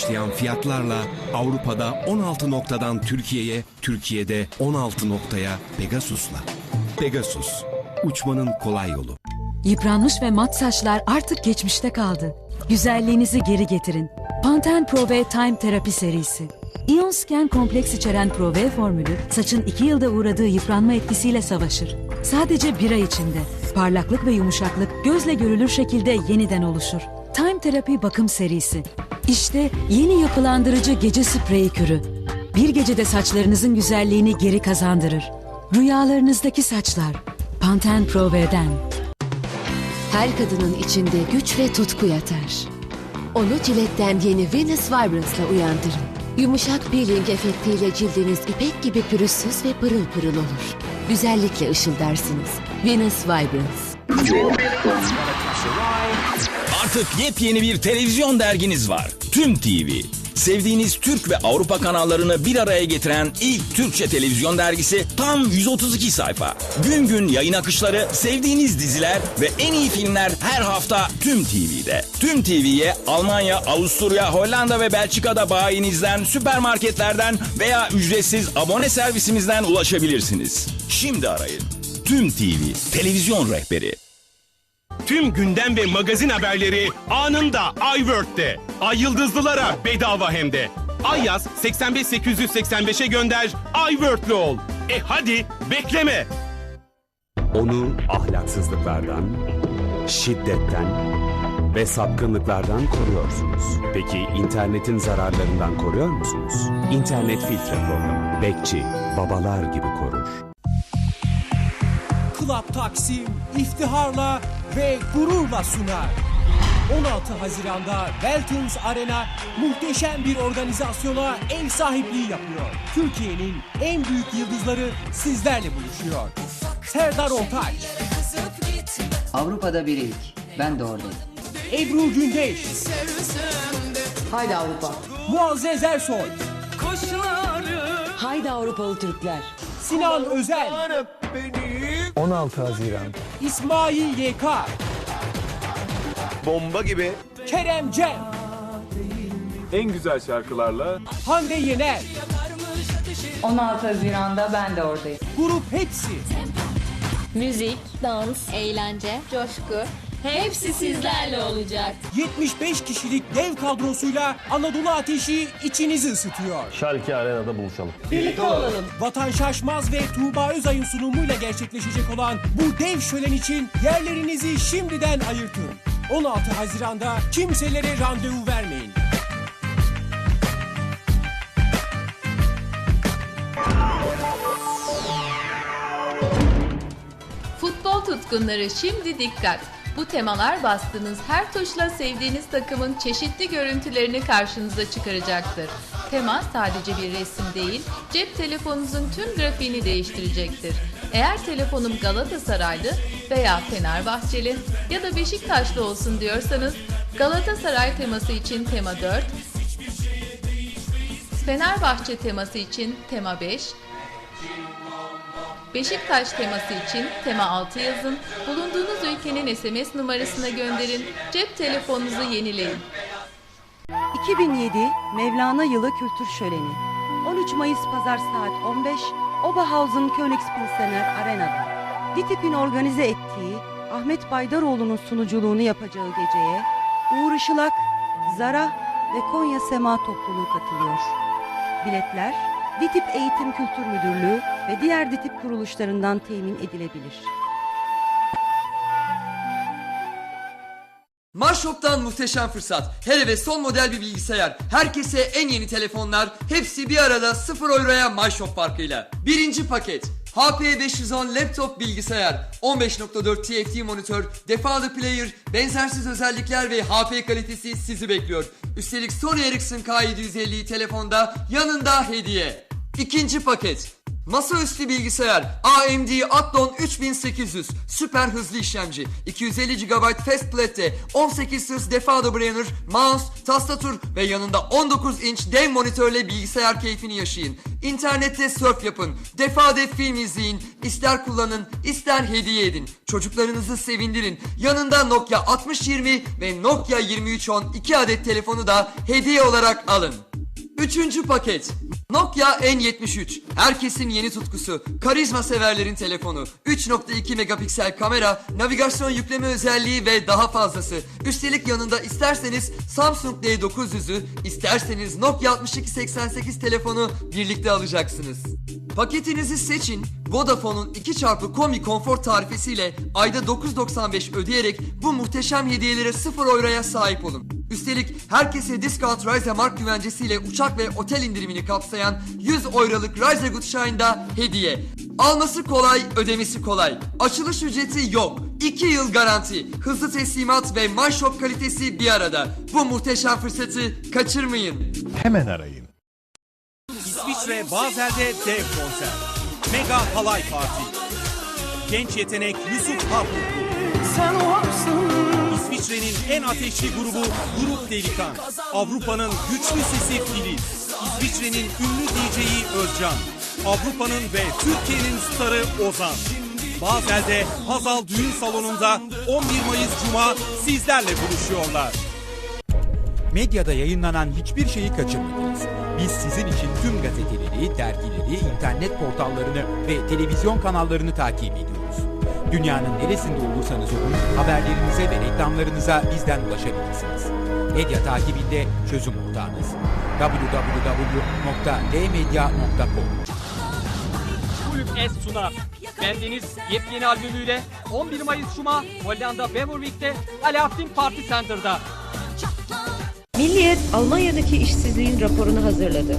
başlayan fiyatlarla Avrupa'da 16 noktadan Türkiye'ye, Türkiye'de 16 noktaya Pegasus'la. Pegasus, uçmanın kolay yolu. Yıpranmış ve mat saçlar artık geçmişte kaldı. Güzelliğinizi geri getirin. Pantene Pro V Time Terapi serisi. Ion Scan kompleks içeren Pro V formülü saçın 2 yılda uğradığı yıpranma etkisiyle savaşır. Sadece bir ay içinde parlaklık ve yumuşaklık gözle görülür şekilde yeniden oluşur. Time Terapi bakım serisi. İşte yeni yapılandırıcı gece spreyi kürü. Bir gecede saçlarınızın güzelliğini geri kazandırır. Rüyalarınızdaki saçlar. Pantene Pro V'den. Her kadının içinde güç ve tutku yatar. Onu ciletten yeni Venus Vibrance'la uyandırın. Yumuşak peeling efektiyle cildiniz ipek gibi pürüzsüz ve pırıl pırıl olur. Güzellikle ışıldarsınız. Venus Vibrance. Artık yepyeni bir televizyon derginiz var. Tüm TV. Sevdiğiniz Türk ve Avrupa kanallarını bir araya getiren ilk Türkçe televizyon dergisi tam 132 sayfa. Gün gün yayın akışları, sevdiğiniz diziler ve en iyi filmler her hafta Tüm TV'de. Tüm TV'ye Almanya, Avusturya, Hollanda ve Belçika'da bayinizden, süpermarketlerden veya ücretsiz abone servisimizden ulaşabilirsiniz. Şimdi arayın. Tüm TV, televizyon rehberi. Tüm gündem ve magazin haberleri anında iWorld'de. Ay yıldızlılara bedava hem de. Ay yaz 85885'e gönder iWorld'lu ol. E hadi bekleme. Onu ahlaksızlıklardan, şiddetten ve sapkınlıklardan koruyorsunuz. Peki internetin zararlarından koruyor musunuz? İnternet filtre programı. Bekçi, babalar gibi korur. Club Taksim iftiharla ve gururla sunar. 16 Haziran'da Weltons Arena muhteşem bir organizasyona ev sahipliği yapıyor. Türkiye'nin en büyük yıldızları sizlerle buluşuyor. Serdar Ortaç, Avrupa'da bir ilk. Ben de oradayım. Ebru Gündeş, Haydi Avrupa. Muazzez Ersoy, Haydi Avrupalı Türkler. Sinan Özel, 16 Haziran. İsmail YK, Bomba gibi. Kerem Cem, En güzel şarkılarla Hande Yener, 16 Haziran'da ben de oradayım. grup hepsi. Müzik, dans, eğlence, coşku hepsi sizlerle olacak. 75 kişilik dev kadrosuyla Anadolu Ateşi içinizi ısıtıyor. Şalke Arena'da buluşalım. Vatan Şaşmaz ve Tuğba Özay'ın sunumuyla gerçekleşecek olan bu dev şölen için yerlerinizi şimdiden ayırtın. 16 Haziran'da kimselere randevu vermeyin. Futbol tutkunları şimdi dikkat. Bu temalar bastığınız her tuşla sevdiğiniz takımın çeşitli görüntülerini karşınıza çıkaracaktır. Tema sadece bir resim değil, cep telefonunuzun tüm grafiğini değiştirecektir. Eğer telefonum Galatasaraylı veya Fenerbahçeli ya da Beşiktaşlı olsun diyorsanız Galatasaray teması için tema 4, Fenerbahçe teması için tema 5, Beşiktaş teması için tema 6 yazın, bulunduğunuz ülkenin SMS numarasına gönderin, cep telefonunuzu yenileyin. 2007 Mevlana Yılı Kültür Şöleni 13 Mayıs Pazar saat 15 Oberhausen Königspilsener Arena'da DİTİB'in organize ettiği Ahmet Baydaroğlu'nun sunuculuğunu yapacağı geceye Uğur Işılak, Zara ve Konya Sema topluluğu katılıyor. Biletler DİTİB Eğitim Kültür Müdürlüğü ve diğer DİTİB kuruluşlarından temin edilebilir. Marshop'tan muhteşem fırsat. Hele ve son model bir bilgisayar. Herkese en yeni telefonlar. Hepsi bir arada 0 euroya Marshop farkıyla. Birinci paket. HP 510 laptop bilgisayar, 15.4 TFT monitör, defalı player, benzersiz özellikler ve HP kalitesi sizi bekliyor. Üstelik Sony Ericsson K750 telefonda yanında hediye. İkinci paket. Masaüstü bilgisayar AMD Athlon 3800 süper hızlı işlemci 250 GB fast plate 18 hız Defado Brainer mouse, tastatur ve yanında 19 inç dev monitörle bilgisayar keyfini yaşayın. İnternette surf yapın, defade film izleyin, ister kullanın, ister hediye edin. Çocuklarınızı sevindirin. Yanında Nokia 6020 ve Nokia 2310 iki adet telefonu da hediye olarak alın. Üçüncü paket. Nokia N73. Herkesin yeni tutkusu. Karizma severlerin telefonu. 3.2 megapiksel kamera, navigasyon yükleme özelliği ve daha fazlası. Üstelik yanında isterseniz Samsung D900'ü, isterseniz Nokia 6288 telefonu birlikte alacaksınız. Paketinizi seçin. Vodafone'un 2x komi konfor tarifesiyle ayda 9.95 ödeyerek bu muhteşem hediyelere 0 euroya sahip olun. Üstelik herkese Discount Rise Mark güvencesiyle uçak ve otel indirimini kapsayan 100 euroluk Rise Good Shine'da hediye. Alması kolay, ödemesi kolay. Açılış ücreti yok. 2 yıl garanti, hızlı teslimat ve MyShop kalitesi bir arada. Bu muhteşem fırsatı kaçırmayın. Hemen arayın. İsviçre Bazel'de dev konser. Mega Halay Parti. Genç yetenek Yusuf Hapuklu. İsviçre'nin en ateşli grubu Grup Delikan. Avrupa'nın güçlü sesi Filiz. İsviçre'nin ünlü DJ'i Özcan. Avrupa'nın ve Türkiye'nin starı Ozan. Bazel'de Hazal Düğün Salonu'nda 11 Mayıs Cuma sizlerle buluşuyorlar. Medyada yayınlanan hiçbir şeyi kaçırmadınız. Biz sizin için tüm gazeteleri, dergileri, internet portallarını ve televizyon kanallarını takip ediyoruz. Dünyanın neresinde olursanız olun haberlerinize ve reklamlarınıza bizden ulaşabilirsiniz. Medya takibinde çözüm ortağınız. www.dmedya.com Kulüp S sunar. Bendeniz yepyeni albümüyle 11 Mayıs Cuma Hollanda Beverwijk'te Alaaddin Party Center'da. Milliyet Almanya'daki işsizliğin raporunu hazırladı.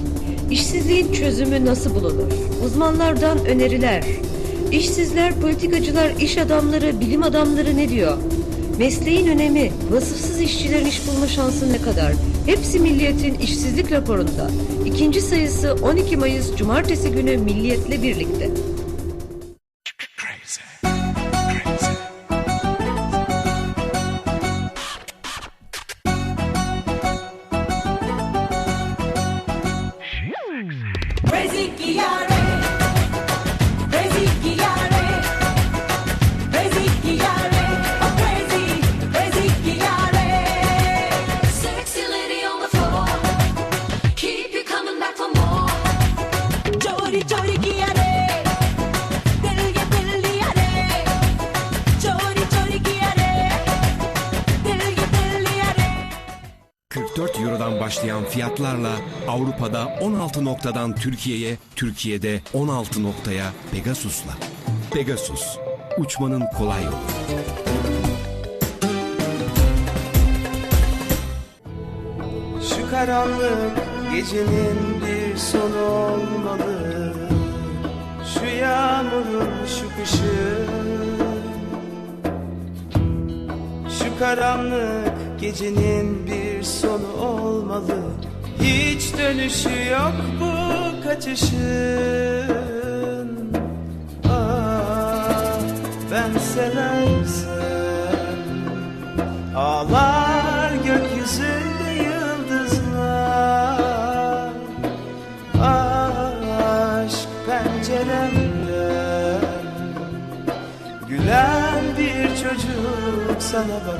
İşsizliğin çözümü nasıl bulunur? Uzmanlardan öneriler. İşsizler, politikacılar, iş adamları, bilim adamları ne diyor? Mesleğin önemi, vasıfsız işçilerin iş bulma şansı ne kadar? Hepsi Milliyet'in işsizlik raporunda. İkinci sayısı 12 Mayıs Cumartesi günü Milliyet'le birlikte. Sexy başlayan fiyatlarla Avrupa'da 16 noktadan Türkiye'ye, Türkiye'de 16 noktaya Pegasus'la. Pegasus, uçmanın kolay yolu. Şu karanlık gecenin bir sonu olmalı Şu yağmurun şu kışın karanlık gecenin bir sonu olmalı. Hiç dönüşü yok bu kaçışın. Ah ben seversem Ağlar gökyüzünde sana bakar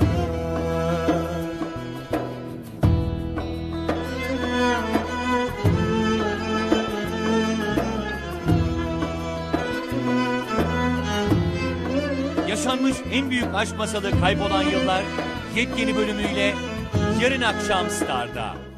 Yaşanmış en büyük aşk masalı kaybolan yıllar yepyeni bölümüyle yarın akşam Star'da.